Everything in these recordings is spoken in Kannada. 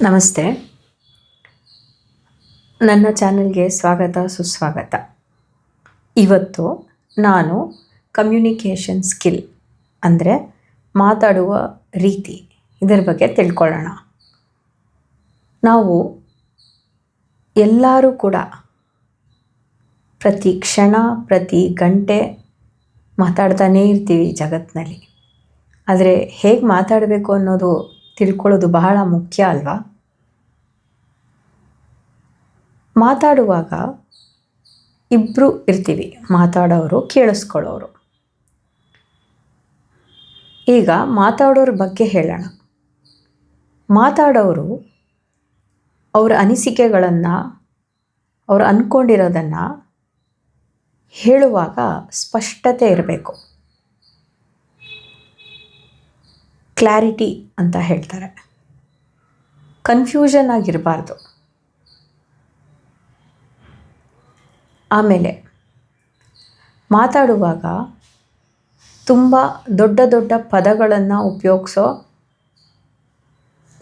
ನಮಸ್ತೆ. ನನ್ನ ಚಾನಲ್ಗೆ ಸ್ವಾಗತ, ಸುಸ್ವಾಗತ. ಇವತ್ತು ನಾನು ಕಮ್ಯುನಿಕೇಷನ್ ಸ್ಕಿಲ್ ಅಂದರೆ ಮಾತಾಡುವ ರೀತಿ ಇದರ ಬಗ್ಗೆ ತಿಳ್ಕೊಳ್ಳೋಣ. ನಾವು ಎಲ್ಲರೂ ಕೂಡ ಪ್ರತಿ ಕ್ಷಣ, ಪ್ರತಿ ಗಂಟೆ ಮಾತಾಡ್ತಾನೇ ಇರ್ತೀವಿ ಜಗತ್ತಿನಲ್ಲಿ ಆದರೆ ಹೇಗೆ ಮಾತಾಡಬೇಕು ಅನ್ನೋದು ತಿಳ್ಕೊಳ್ಳೋದು ಬಹಳ ಮುಖ್ಯ ಅಲ್ವಾ? ಮಾತಾಡುವಾಗ ಇಬ್ಬರು ಇರ್ತೀವಿ, ಮಾತಾಡೋರು, ಕೇಳಿಸ್ಕೊಳ್ಳೋರು. ಈಗ ಮಾತಾಡೋರ ಬಗ್ಗೆ ಹೇಳೋಣ. ಮಾತಾಡೋರು ಅವರ ಅನಿಸಿಕೆಗಳನ್ನು, ಅವ್ರು ಅಂದ್ಕೊಂಡಿರೋದನ್ನು ಹೇಳುವಾಗ ಸ್ಪಷ್ಟತೆ ಇರಬೇಕು. ಕ್ಲಾರಿಟಿ ಅಂತ ಹೇಳ್ತಾರೆ. ಕನ್ಫ್ಯೂಷನ್ ಆಗಿರಬಾರ್ದು. ಆಮೇಲೆ, ಮಾತಾಡುವಾಗ ತುಂಬ ದೊಡ್ಡ ದೊಡ್ಡ ಪದಗಳನ್ನು ಉಪಯೋಗಿಸೋ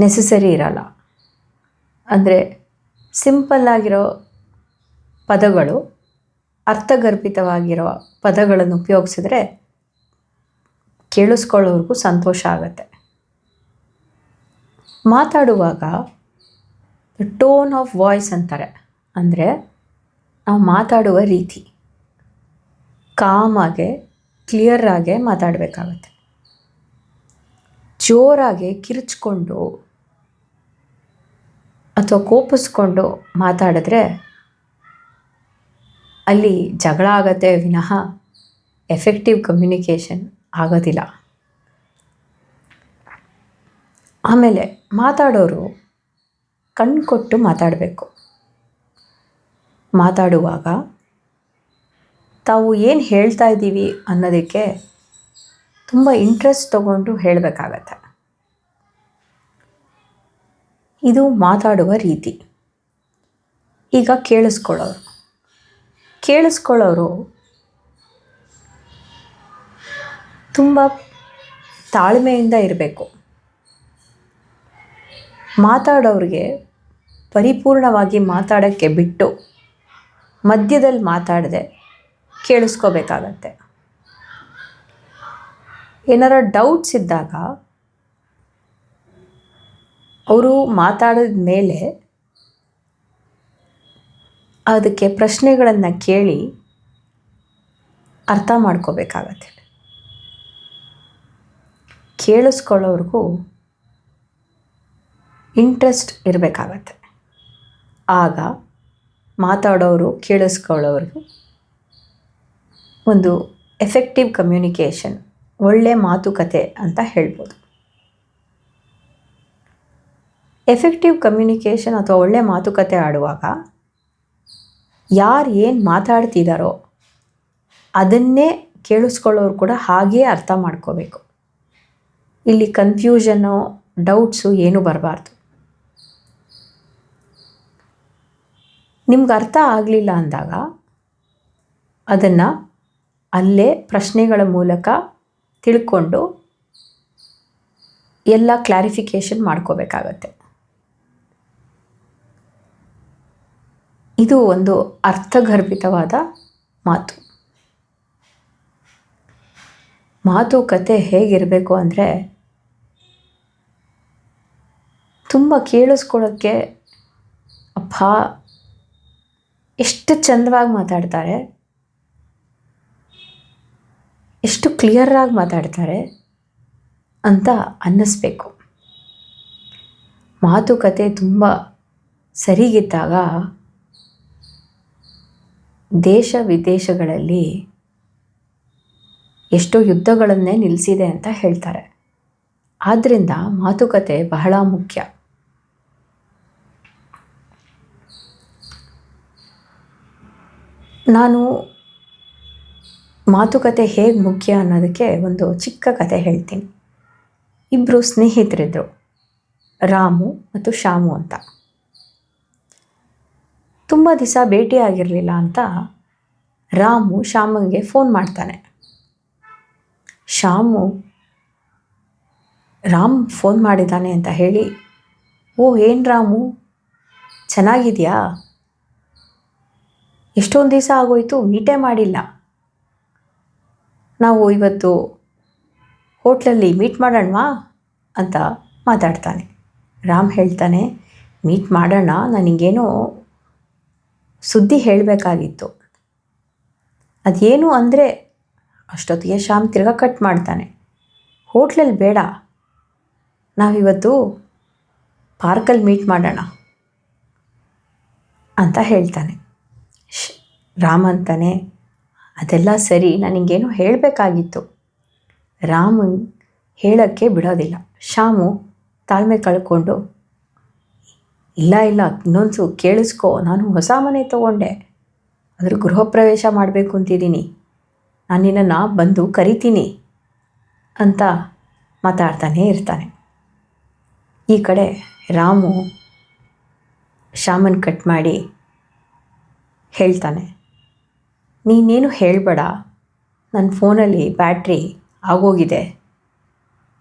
ನೆಸೆಸರಿ ಇರಲ್ಲ. ಅಂದರೆ ಸಿಂಪಲ್ಲಾಗಿರೋ ಪದಗಳು ಅರ್ಥಗರ್ಭಿತವಾಗಿರೋ ಪದಗಳನ್ನು ಉಪಯೋಗಿಸಿದ್ರೆ ಕೇಳಿಸ್ಕೊಳ್ಳೋರ್ಗೂ ಸಂತೋಷ ಆಗುತ್ತೆ. ಮಾತಾಡುವಾಗ ಟೋನ್ ಆಫ್ ವಾಯ್ಸ್ ಅಂತಾರೆ. ಅಂದರೆ ನಾವು ಮಾತಾಡುವ ರೀತಿ. ಕಾಮಾಗೆ ಕ್ಲಿಯರಾಗೆ ಮಾತಾಡಬೇಕಾಗತ್ತೆ. ಜೋರಾಗಿ ಕಿರಿಚ್ಕೊಂಡು ಅಥವಾ ಕೋಪಿಸ್ಕೊಂಡು ಮಾತಾಡಿದ್ರೆ ಅಲ್ಲಿ ಜಗಳ ಆಗತ್ತೆ ವಿನಃ ಎಫೆಕ್ಟಿವ್ ಕಮ್ಯುನಿಕೇಷನ್ ಆಗೋದಿಲ್ಲ. ಆಮೇಲೆ ಮಾತಾಡೋರು ಕಣ್ಣು ಕೊಟ್ಟು ಮಾತಾಡಬೇಕು. ಮಾತಾಡುವಾಗ ತಾವು ಏನು ಹೇಳ್ತಾ ಇದ್ದೀವಿ ಅನ್ನೋದಕ್ಕೆ ತುಂಬ ಇಂಟ್ರೆಸ್ಟ್ ತಗೊಂಡು ಹೇಳಬೇಕಾಗತ್ತೆ. ಇದು ಮಾತಾಡುವ ರೀತಿ. ಈಗ ಕೇಳಿಸ್ಕೊಳ್ಳೋರು. ಕೇಳಿಸ್ಕೊಳ್ಳೋರು ತುಂಬ ತಾಳ್ಮೆಯಿಂದ ಇರಬೇಕು. ಮಾತಾಡೋರಿಗೆ ಪರಿಪೂರ್ಣವಾಗಿ ಮಾತಾಡೋಕ್ಕೆ ಬಿಟ್ಟು ಮಧ್ಯದಲ್ಲಿ ಮಾತಾಡದೆ ಕೇಳಿಸ್ಕೋಬೇಕಾಗತ್ತೆ. ಏನಾರ ಡೌಟ್ಸ್ ಇದ್ದಾಗ ಅವರು ಮಾತಾಡಿದ ಮೇಲೆ ಅದಕ್ಕೆ ಪ್ರಶ್ನೆಗಳನ್ನು ಕೇಳಿ ಅರ್ಥ ಮಾಡ್ಕೋಬೇಕಾಗತ್ತೆ. ಕೇಳಿಸ್ಕೊಳ್ಳೋರ್ಗೂ ಇಂಟ್ರೆಸ್ಟ್ ಇರಬೇಕಾಗತ್ತೆ. ಆಗ ಮಾತಾಡೋರು, ಕೇಳಿಸ್ಕೊಳ್ಳೋರ್ಗೂ ಒಂದು ಎಫೆಕ್ಟಿವ್ ಕಮ್ಯುನಿಕೇಷನ್ ಒಳ್ಳೆ ಮಾತುಕತೆ ಅಂತ ಹೇಳ್ಬೋದು. ಎಫೆಕ್ಟಿವ್ ಕಮ್ಯುನಿಕೇಷನ್ ಅಥವಾ ಒಳ್ಳೆ ಮಾತುಕತೆ ಆಡುವಾಗ ಯಾರು ಏನು ಮಾತಾಡ್ತಿದ್ದಾರೋ ಅದನ್ನೇ ಕೇಳಿಸ್ಕೊಳ್ಳೋರು ಕೂಡ ಹಾಗೇ ಅರ್ಥ ಮಾಡ್ಕೋಬೇಕು. ಇಲ್ಲಿ ಕನ್ಫ್ಯೂಷನ್ನು ಡೌಟ್ಸು ಏನೂ ಬರಬಾರ್ದು. ನಿಮ್ಗೆ ಅರ್ಥ ಆಗಲಿಲ್ಲ ಅಂದಾಗ ಅದನ್ನು ಅಲ್ಲೇ ಪ್ರಶ್ನೆಗಳ ಮೂಲಕ ತಿಳ್ಕೊಂಡು ಎಲ್ಲ ಕ್ಲಾರಿಫಿಕೇಷನ್ ಮಾಡ್ಕೋಬೇಕಾಗತ್ತೆ. ಇದು ಒಂದು ಅರ್ಥಗರ್ಭಿತವಾದ ಮಾತು. ಮಾತುಕತೆ ಹೇಗಿರಬೇಕು ಅಂದರೆ ತುಂಬ ಕೇಳಿಸ್ಕೊಳ್ಳೋಕ್ಕೆ ಅಪ್ಪ ಎಷ್ಟು ಚಂದವಾಗಿ ಮಾತಾಡ್ತಾರೆ, ಎಷ್ಟು ಕ್ಲಿಯರಾಗಿ ಮಾತಾಡ್ತಾರೆ ಅಂತ ಅನ್ನಿಸ್ಬೇಕು. ಮಾತುಕತೆ ತುಂಬ ಸರಿಗಿದ್ದಾಗ ದೇಶ ವಿದೇಶಗಳಲ್ಲಿ ಎಷ್ಟೋ ಯುದ್ಧಗಳನ್ನೇ ನಿಲ್ಲಿಸಿದೆ ಅಂತ ಹೇಳ್ತಾರೆ. ಆದ್ದರಿಂದ ಮಾತುಕತೆ ಬಹಳ ಮುಖ್ಯ. ನಾನು ಮಾತುಕತೆ ಹೇಗೆ ಮುಖ್ಯ ಅನ್ನೋದಕ್ಕೆ ಒಂದು ಚಿಕ್ಕ ಕತೆ ಹೇಳ್ತೀನಿ. ಇಬ್ಬರು ಸ್ನೇಹಿತರಿದ್ದರು ರಾಮು ಮತ್ತು ಶಾಮು ಅಂತ. ತುಂಬ ದಿವಸ ಭೇಟಿ ಆಗಿರಲಿಲ್ಲ ಅಂತ ರಾಮು ಶ್ಯಾಮಂಗೆ ಫೋನ್ ಮಾಡ್ತಾನೆ. ಶ್ಯಾಮು ರಾಮ್ ಫೋನ್ ಮಾಡಿದ್ದಾನೆ ಅಂತ ಹೇಳಿ, ಓ, ಏನು ರಾಮು? ಚೆನ್ನಾಗಿದೆಯಾ? ಎಷ್ಟೊಂದು ದಿವಸ ಆಗೋಯ್ತು, ಮೀಟೇ ಮಾಡಿಲ್ಲ. ನಾವು ಇವತ್ತು ಹೋಟ್ಲಲ್ಲಿ ಮೀಟ್ ಮಾಡೋಣವಾ? ಅಂತ ಮಾತಾಡ್ತಾನೆ. ರಾಮ್ ಹೇಳ್ತಾನೆ, ಮೀಟ್ ಮಾಡೋಣ, ನನಗೇನೋ ಸುದ್ದಿ ಹೇಳಬೇಕಾಗಿತ್ತು. ಅದೇನು ಅಂದರೆ ಅಷ್ಟೊತ್ತಿಗೆ ಶ್ಯಾಮ್ ತಿರ್ಗ ಕಟ್ ಮಾಡ್ತಾನೆ. ಹೋಟ್ಲಲ್ಲಿ ಬೇಡ. ನಾವಿವತ್ತು ಪಾರ್ಕಲ್ಲಿ ಮೀಟ್ ಮಾಡೋಣ ಅಂತ ಹೇಳ್ತಾನೆ. ಶ್ ರಾಮ್ ಅಂತಾನೆ, ಅದೆಲ್ಲ ಸರಿ ನನಗೇನು ಹೇಳಬೇಕಾಗಿತ್ತು. ರಾಮ್ ಹೇಳೋಕ್ಕೆ ಬಿಡೋದಿಲ್ಲ. ಶ್ಯಾಮು ತಾಳ್ಮೆ ಕಳ್ಕೊಂಡು, ಇಲ್ಲ ಇಲ್ಲ, ಇನ್ನೊಂದು ಕೇಳಿಸ್ಕೊ, ನಾನು ಹೊಸ ಮನೆ ತೊಗೊಂಡೆ. ಅದ್ರ ಗೃಹ ಪ್ರವೇಶ ಮಾಡಬೇಕು ಅಂತಿದ್ದೀನಿ. ನಾನು ನಿನ್ನನ್ನು ಬಂದು ಕರಿತೀನಿ ಅಂತ ಮಾತಾಡ್ತಾನೇ ಇರ್ತಾನೆ. ಈ ಕಡೆ ರಾಮು ಶ್ಯಾಮನ್ ಕಟ್ ಮಾಡಿ ಹೇಳ್ತಾನೆ, ನೀನೇನು ಹೇಳಬೇಡ ನನ್ನ ಫೋನಲ್ಲಿ ಬ್ಯಾಟ್ರಿ ಆಗೋಗಿದೆ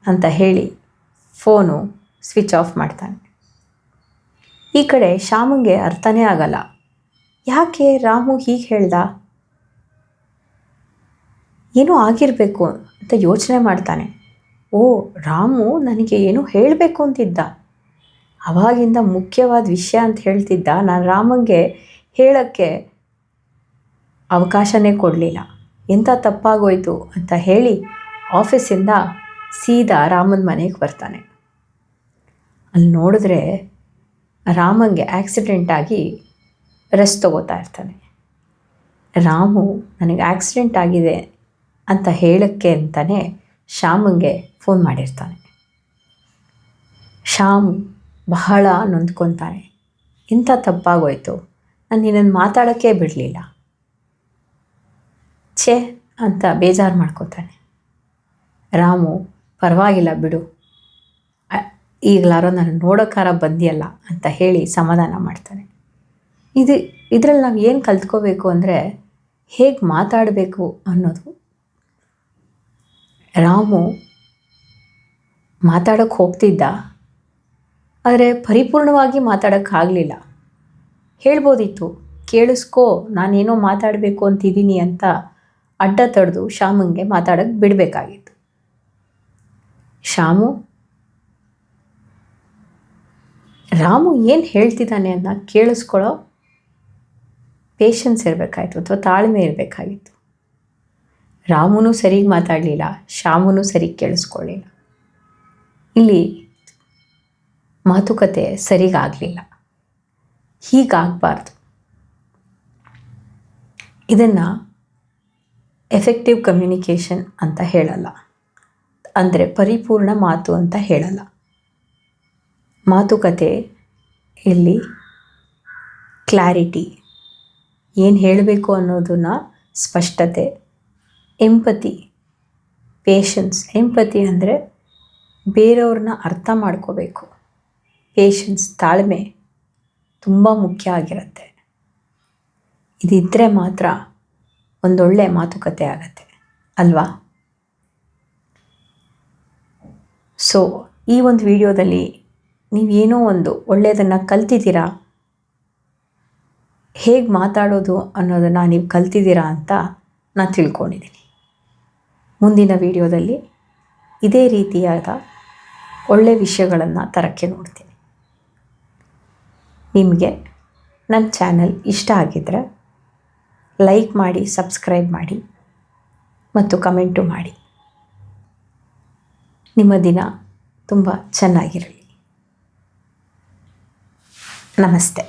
ಅಂತ ಹೇಳಿ ಫೋನು ಸ್ವಿಚ್ ಆಫ್ ಮಾಡ್ತಾನೆ. ಈ ಕಡೆ ಶ್ಯಾಮಂಗೆ ಅರ್ಥನೇ ಆಗಲ್ಲ. ಯಾಕೆ ರಾಮು ಹೀಗೆ ಹೇಳ್ದ? ಏನೋ ಆಗಿರಬೇಕು ಅಂತ ಯೋಚನೆ ಮಾಡ್ತಾನೆ. ಓ, ರಾಮು ನನಗೆ ಏನೋ ಹೇಳಬೇಕು ಅಂತಿದ್ದ. ಅವಾಗಿಂದ ಮುಖ್ಯವಾದ ವಿಷಯ ಅಂತ ಹೇಳ್ತಿದ್ದ. ನಾನು ರಾಮಂಗೆ ಹೇಳೋಕ್ಕೆ ಅವಕಾಶನೇ ಕೊಡಲಿಲ್ಲ. ಎಂಥ ತಪ್ಪಾಗೋಯ್ತು ಅಂತ ಹೇಳಿ ಆಫೀಸಿಂದ ಸೀದಾ ರಾಮನ ಮನೆಗೆ ಬರ್ತಾನೆ. ಅಲ್ಲಿ ನೋಡಿದ್ರೆ ರಾಮಂಗೆ ಆಕ್ಸಿಡೆಂಟ್ ಆಗಿ ರೆಸ್ಟ್ ತಗೋತಾ ಇರ್ತಾನೆ. ರಾಮು, ನನಗೆ ಆಕ್ಸಿಡೆಂಟ್ ಆಗಿದೆ. ಅಂತ ಹೇಳೋಕ್ಕೆ ಅಂತಲೇ ಶ್ಯಾಮಂಗೆ ಫೋನ್ ಮಾಡಿರ್ತಾನೆ. ಶ್ಯಾಮ್ ಬಹಳ ನೊಂದ್ಕೊತಾನೆ. ಇಂಥ ತಪ್ಪಾಗೋಯ್ತು. ನಾನು ನಿನ್ನನ್ನು ಮಾತಾಡೋಕ್ಕೆ ಬಿಡಲಿಲ್ಲ. ಛೇ ಅಂತ ಬೇಜಾರು ಮಾಡ್ಕೋತಾನೆ. ರಾಮು, ಪರವಾಗಿಲ್ಲ ಬಿಡು. ಈಗಲಾರೋ ನಾನು ನೋಡೋಕ್ಕಾರ ಬಂದಿಯಲ್ಲ ಅಂತ ಹೇಳಿ ಸಮಾಧಾನ ಮಾಡ್ತಾನೆ. ಇದು, ಇದರಲ್ಲಿ ನಾವು ಏನು ಕಲ್ತ್ಕೋಬೇಕು ಅಂದರೆ ಹೇಗೆ ಮಾತಾಡಬೇಕು ಅನ್ನೋದು ರಾಮು ಮಾತಾಡೋಕ್ಕೆ ಹೋಗ್ತಿದ್ದ, ಆದರೆ ಪರಿಪೂರ್ಣವಾಗಿ ಮಾತಾಡೋಕ್ಕಾಗಲಿಲ್ಲ ಹೇಳ್ಬೋದಿತ್ತು, ಕೇಳಿಸ್ಕೋ, ನಾನೇನೋ ಮಾತಾಡಬೇಕು ಅಂತಿದ್ದೀನಿ ಅಂತ ಅಡ್ಡ ತಡೆದು ಶ್ಯಾಮಂಗೆ ಮಾತಾಡೋಕ್ಕೆ ಬಿಡಬೇಕಾಗಿತ್ತು. ಶ್ಯಾಮು? ರಾಮು ಏನು ಹೇಳ್ತಿದ್ದಾನೆ ಅದನ್ನ ಕೇಳಿಸ್ಕೊಳ್ಳೋ ಪೇಷನ್ಸ್ ಇರಬೇಕಾಯಿತು, ಅಥವಾ ತಾಳ್ಮೆ ಇರಬೇಕಾಗಿತ್ತು. ರಾಮುನೂ ಸರಿಗೆ ಮಾತಾಡಲಿಲ್ಲ, ಶ್ಯಾಮನು ಸರಿಗೆ ಕೇಳಿಸ್ಕೊಳ್ಳಿಲ್ಲ. ಇಲ್ಲಿ ಮಾತುಕತೆ ಸರಿಗಾಗಲಿಲ್ಲ. ಹೀಗಾಗಬಾರ್ದು. ಇದನ್ನು ಎಫೆಕ್ಟಿವ್ ಕಮ್ಯುನಿಕೇಷನ್ ಅಂತ ಹೇಳಲ್ಲ. ಅಂದರೆ ಪರಿಪೂರ್ಣ ಮಾತು ಅಂತ ಹೇಳಲ್ಲ. ಮಾತುಕತೆ ಇಲ್ಲಿ ಕ್ಲಾರಿಟಿ ಏನು ಹೇಳಬೇಕು ಅನ್ನೋದನ್ನು ಸ್ಪಷ್ಟತೆ. ಎಂಪತಿ ಪೇಷನ್ಸ್ ಎಂಪತಿ ಅಂದರೆ ಬೇರೆಯವ್ರನ್ನ ಅರ್ಥ ಮಾಡ್ಕೋಬೇಕು. ಪೇಷನ್ಸ್ ತಾಳ್ಮೆ ತುಂಬ ಮುಖ್ಯ ಆಗಿರುತ್ತೆ. ಇದಿದ್ದರೆ ಮಾತ್ರ ಒಂದೊಳ್ಳೆ ಮಾತುಕತೆ ಆಗತ್ತೆ, ಅಲ್ವಾ? ಸೊ ಈ ಒಂದು ವಿಡಿಯೋದಲ್ಲಿ ನೀವೇನೋ ಒಂದು ಒಳ್ಳೆಯದನ್ನು ಕಲ್ತಿದ್ದೀರಾ? ಹೇಗೆ ಮಾತಾಡೋದು ಅನ್ನೋದನ್ನು ನೀವು ಕಲ್ತಿದ್ದೀರಾ ಅಂತ ನಾನು ತಿಳ್ಕೊಂಡಿದ್ದೀನಿ ಮುಂದಿನ ವಿಡಿಯೋದಲ್ಲಿ ಇದೇ ರೀತಿಯಾದ ಒಳ್ಳೆಯ ವಿಷಯಗಳನ್ನು ತರಕ್ಕೆ ನೋಡ್ತೀನಿ. ನಿಮಗೆ ನನ್ನ ಚಾನಲ್ ಇಷ್ಟ ಆಗಿದ್ದರೆ ಲೈಕ್ ಮಾಡಿ, ಸಬ್ಸ್ಕ್ರೈಬ್ ಮಾಡಿ ಮತ್ತು ಕಮೆಂಟು ಮಾಡಿ. ನಿಮ್ಮ ದಿನ ತುಂಬ ಚೆನ್ನಾಗಿರಲಿ. ನಮಸ್ತೆ.